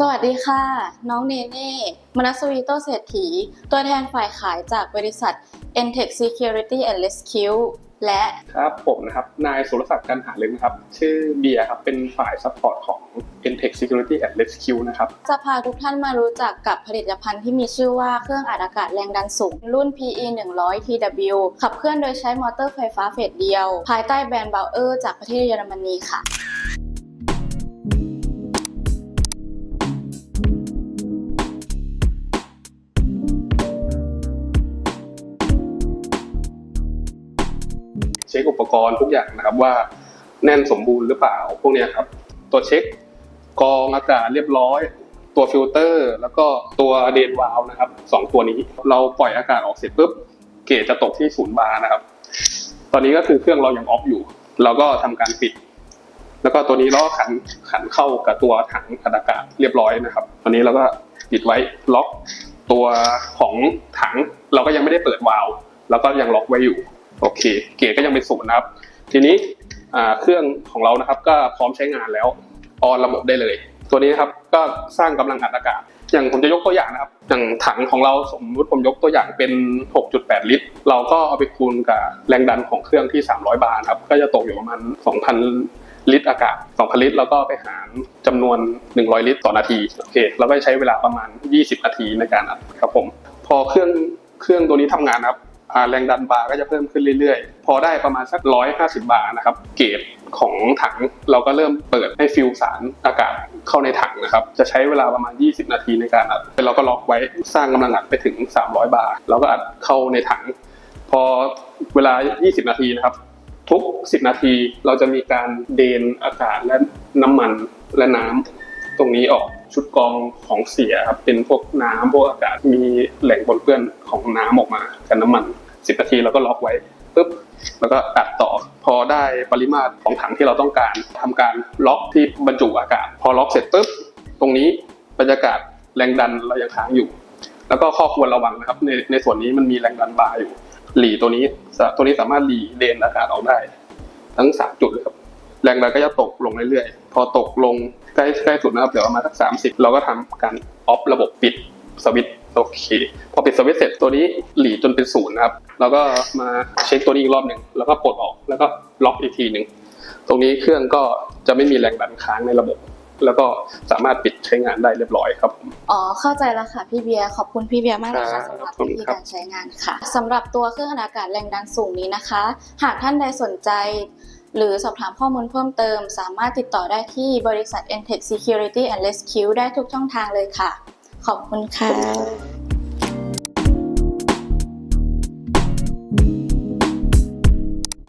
สวัสดีค่ะ น้องเนเน่ มนัสวีโตเศรษฐี ตัวแทนฝ่ายขายจากบริษัท Entech Security and Rescue และครับผมนะครับ นายสุรศักดิ์กันหาลึกนะครับ ชื่อเบียร์ครับ เป็นฝ่ายซัพพอร์ตของ Intech Security and Rescue นะครับ จะพาทุกท่านมารู้จักกับผลิตภัณฑ์ที่มีชื่อว่าเครื่องอัดอากาศแรงดันสูง รุ่น PE 100 TW ขับเคลื่อนโดยใช้มอเตอร์ไฟฟ้าเฟสเดียว ภายใต้แบรนด์บ a เออร์จากประเทศเยอรมนีค่ะ ช็คอุปกรณ์ทุกอย่างนะครับว่าแน่นสมบูรณ์หรือเปล่าพวกนี้ครับตัวเช็คกรองอากาศเรียบร้อย ตัวฟิลเตอร์ แล้วก็ตัวเดนวาลนะครับสองตัวนี้เราปล่อยอากาศออกเสร็จปุ๊บเกจจะตกที่ศูนย์บาร์นะครับ ตอนนี้ก็คือเครื่องเรายังออฟอยู่ เราก็ทำการปิด แล้วก็ตัวนี้เราก็ขันขันเข้ากับตัวถังอัดอากาศเรียบร้อยนะครับ ตอนนี้เราก็ปิดไว้ล็อกตัวของถังเราก็ยังไม่ได้เปิดวาล์วเราก็ยังล็อกไว้อยู่ โอเค เกจก็ยังเป็นศูนย์นะครับ ทีนี้เครื่องของเรานะครับ ก็พร้อมใช้งานแล้วออนระบบได้เลย ตัวนี้นะครับก็สร้างกำลังอัดอากาศ อย่างผมจะยกตัวอย่างนะครับ อย่างถังของเราสมมติผมยกตัวอย่างเป็น 6.8 ลิตร เราก็เอาไปคูณกับแรงดันของเครื่องที่ 300 บาร์ครับ ก็จะตกอยู่ประมาณ 2,000 ลิตรอากาศ 2,000 ลิตรแล้วก็ไปหารจำนวน 100 ลิตรต่อนาทีโอเคเราก็ใช้เวลาประมาณ 20 นาทีในการอัดครับผม พอเครื่องเครื่องตัวนี้ทำงานครับ แรงดันบาร์ก็จะเพิ่มขึ้นเรื่อยๆ พอได้ประมาณสัก 150 บาร์นะครับ เกจของถังเราก็เริ่มเปิดให้ฟิลสารอากาศเข้าในถังนะครับ จะใช้เวลาประมาณ 20 นาทีในการอัดเราก็ล็อกไว้สร้างกำลังอัดไปถึง 300 บาร์เราก็อัดเข้าในถัง พอเวลา 20 นาทีนะครับ ทุก 10 นาทีเราจะมีการเดนอากาศและน้ำมันและน้ำตรงนี้ออก ชุดกองของเสียครับเป็นพวกน้ำพวกอากาศมีแหล่งปนเปื้อนของน้ำออกมากับน้ำมัน 10นาทีเราก็ล็อกไว้ปุ๊บแล้วก็อัดต่อพอได้ปริมาตรของถังที่เราต้องการทำการล็อกที่บรรจุอากาศ พอล็อกเสร็จปุ๊บตรงนี้บรรยากาศแรงดันเรายังค้างอยู่ แล้วก็ข้อควรระวังนะครับในในส่วนนี้มันมีแรงดันบาร์อยู่หลีตัวนี้ตัวนี้สามารถหลีเดนอากาศออกได้ ทั้งสามจุดเลยครับ แรงดันก็จะตกลงเรื่อยๆ พอตกลงใกล้ใกล้สุดนะครับเหลือประมาณสักสามสิบเราก็ทำการออฟระบบปิดสวิตช์โอเค พอปิดสวิตช์เสร็จตัวนี้หลีจนเป็นศูนย์นะครับเราก็มาเช็คตัวนี้อีกรอบหนึ่งแล้วก็ปลดออกแล้วก็ล็อกอีกทีหนึ่งตรงนี้เครื่องก็จะไม่มีแรงดันค้างในระบบ แล้วก็สามารถปิดใช้งานได้เรียบร้อยครับผมอ๋อเข้าใจแล้วค่ะพี่เบียร์ขอบคุณพี่เบียร์มากเลยครัค่ะบสำหรับขอบคุวิณธีครับการใช้งานค่ะสำหรับตัวเครื่องอัดอากาศแรงดันสูงนี้นะคะ หากท่านใดสนใจ หรือสอบถามข้อมูลเพิ่มเติม สามารถติดต่อได้ที่บริษัท Entech Security and Rescue ได้ทุกช่องทางเลยค่ะ ขอบคุณค่ะ